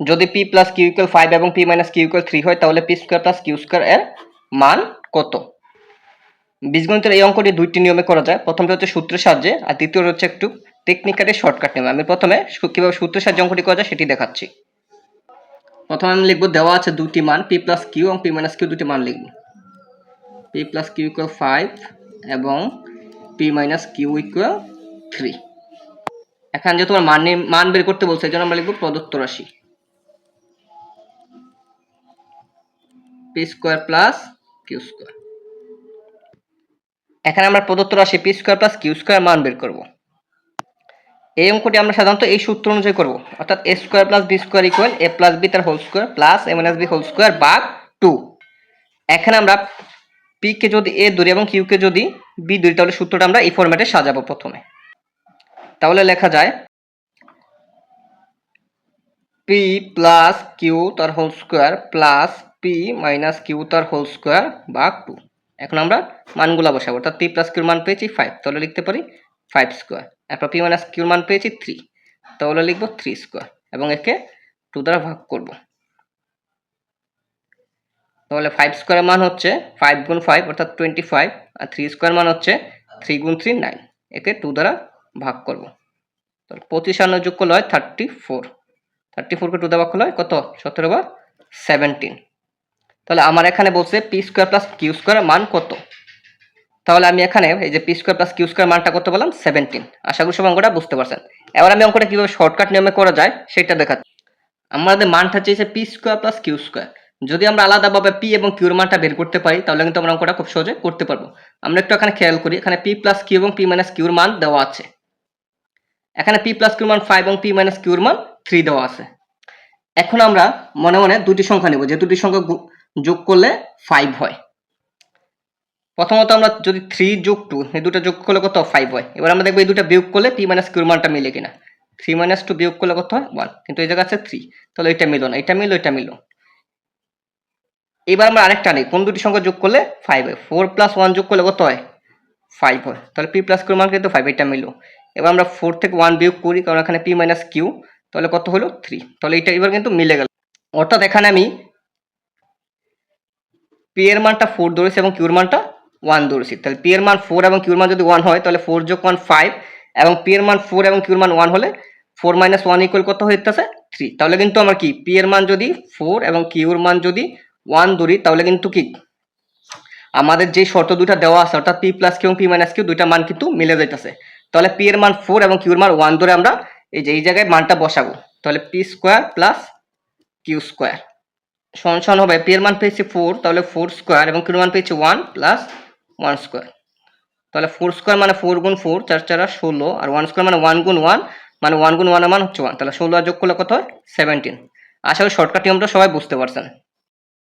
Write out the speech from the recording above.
যদি P plus Q equal five এবং P minus Q equal three হয়, তাহলে P square plus Q square এর মান কত? বীজগণিতের এই অঙ্কটি দুইটি নিয়মে করা যায়। প্রথমটা হচ্ছে সূত্রের সাহায্যে, আর দ্বিতীয়টা হচ্ছে একটু টেকনিক্যালি শর্টকাট নিয়ম। আমি প্রথমে কীভাবে সূত্রের সাহায্যে অঙ্কটি করা যায় সেটি দেখাচ্ছি। প্রথমে আমি লিখব, দেওয়া আছে দুটি মান পি প্লাস কিউ এবং পি মাইনাস কিউ দুটি মান লিখব। P plus Q equal five এবং P minus Q equal three এখানে যেহেতু আমার মান মান বের করতে বলছে, এই জন্য আমরা লিখব প্রদত্ত রাশি। P square plus Q square. এখানে আমরা প্রদত্ত রাশি P square plus Q square মান বের করব। এই অঙ্কটি আমরা সাধারণত এই সূত্র অনুযায়ী করব। অর্থাৎ A square plus B square equal A plus B তার whole square plus A minus B whole square বাঘ টু এখানে আমরা পি কে যদি এ ধরি এবং কিউ কে যদি বি ধরি, তাহলে সূত্রটা আমরা এই ফরম্যাটে সাজাবো প্রথমে। তাহলে লেখা যায় পি প্লাস কিউ তার whole square plus P minus Q তার হোল স্কোয়ার বা টু এখন আমরা মানগুলো বসাবো। অর্থাৎ পি প্লাস কিউর মান পেয়েছি ফাইভ তাহলে লিখতে পারি ফাইভ স্কোয়ার এরপর পি মাইনাস কিউর মান পেয়েছি থ্রি তাহলে লিখব থ্রি স্কোয়ার এবং একে টু দ্বারা ভাগ করব। তাহলে ফাইভ স্কোয়ারের মান হচ্ছে ফাইভ গুণ ফাইভ অর্থাৎ টোয়েন্টি ফাইভ আর থ্রি স্কোয়ার মান হচ্ছে থ্রি গুণ থ্রি নাইন একে টু দ্বারা ভাগ করব। তাহলে পঁচিশ আর নয় যোগ করলে থার্টি ফোর থার্টি ফোরকে টু করলে হয় কত? সতেরো বা সেভেন্টিন তাহলে আমার এখানে বলছে P square plus Q square মান কত? তাহলে আমি এখানে এই যে P square plus Q square মানটা কত বললাম সেভেন্টিন আশা করি সব অঙ্কটা বুঝতে পারছেন। এবার আমি অঙ্কটা কীভাবে শর্টকাট নিয়মে করা যায়, সেটা দেখাচ্ছি। আমাদের মানটা চেয়েছে P square plus Q square যদি আমরা আলাদাভাবে পি এবং কিউর মানটা বের করতে পারি, তাহলে কিন্তু আমরা অঙ্কটা খুব সহজে করতে পারব। আমরা একটু এখানে খেয়াল করি, এখানে পি প্লাস কিউ এবং পি মাইনাস কিউর মান দেওয়া আছে। এখানে পি প্লাস কিউর মান ফাইভ এবং পি মাইনাস কিউর মান থ্রি দেওয়া আছে। এখন আমরা মনে মনে দুটি সংখ্যা নেব। যে দুটি সংখ্যা যোগ করলে ফাইভ হয়। প্রথমত আমরা যদি থ্রি যোগ টু এই দুটো যোগ করলে কত ফাইভ হয়। এবার আমরা দেখব এই দুটো বিয়োগ করলে পি মাইনাস কিউর মানটা মিলে কিনা। থ্রি মাইনাস টু বিয়োগ করলে কত হয়? ওয়ান কিন্তু এই জায়গা আছে থ্রি তাহলে এটা মিলো না। এটা মিলো এটা মিলো। এবার আমরা আরেকটা নেই কোন দুটি সংখ্যা যোগ করলে ফাইভ হয়? ফোর প্লাস ওয়ান যোগ করলে কত হয়? ফাইভ হয়। তাহলে পি প্লাস কিউর মান কিন্তু ফাইভ এটা মিলো। এবার আমরা ফোর থেকে ওয়ান বিয়োগ করি, কারণ এখানে পি মাইনাস কিউ তাহলে কত হলো? থ্রি তাহলে এটা এবার কিন্তু মিলে গেল। অর্থাৎ এখানে আমি পি এর মানটা ফোর ধরেছি এবং কিউর মানটা ওয়ান ধরেছি। তাহলে পি এর মান ফোর এবং কিউর মান যদি ওয়ান হয়, তাহলে ফোর যোগ ওয়ান ফাইভ এবং পি এর মান ফোর এবং কিউর মান ওয়ান হলে ফোর মাইনাস ওয়ান ইকুয়াল কত হইতেছে থ্রি তাহলে কিন্তু আমার কি? পি এর মান যদি ফোর এবং কিউর মান যদি ওয়ান ধরি, তাহলে কিন্তু কি? আমাদের যে শর্ত দুটা দেওয়া আছে, অর্থাৎ P plus Q P minus Q দুইটা মান কিন্তু মিলে যাইতেছে। তাহলে পি এর মান ফোর এবং কিউর মান ওয়ান ধরে আমরা এই যে, এই জায়গায় মানটা বসাবো। তাহলে P square plus Q square সমান সমান হবে পি এর মান পেয়েছি ফোর তাহলে ফোর স্কোয়ার এবং কিউর মান পেয়েছি ওয়ান প্লাস ওয়ান স্কোয়ার তাহলে ফোর স্কোয়ার মানে ফোর গুণ ফোর চার চারা ষোলো, আর ওয়ান স্কোয়ার মানে ওয়ান গুণ ওয়ান মানে ওয়ান গুণ ওয়ানের মান হচ্ছে ওয়ান তাহলে ষোলো আর যোগ করলে কত হয়? সেভেন্টিন আশা করি শর্টকাট নিয়মটা সবাই বুঝতে পারছেন।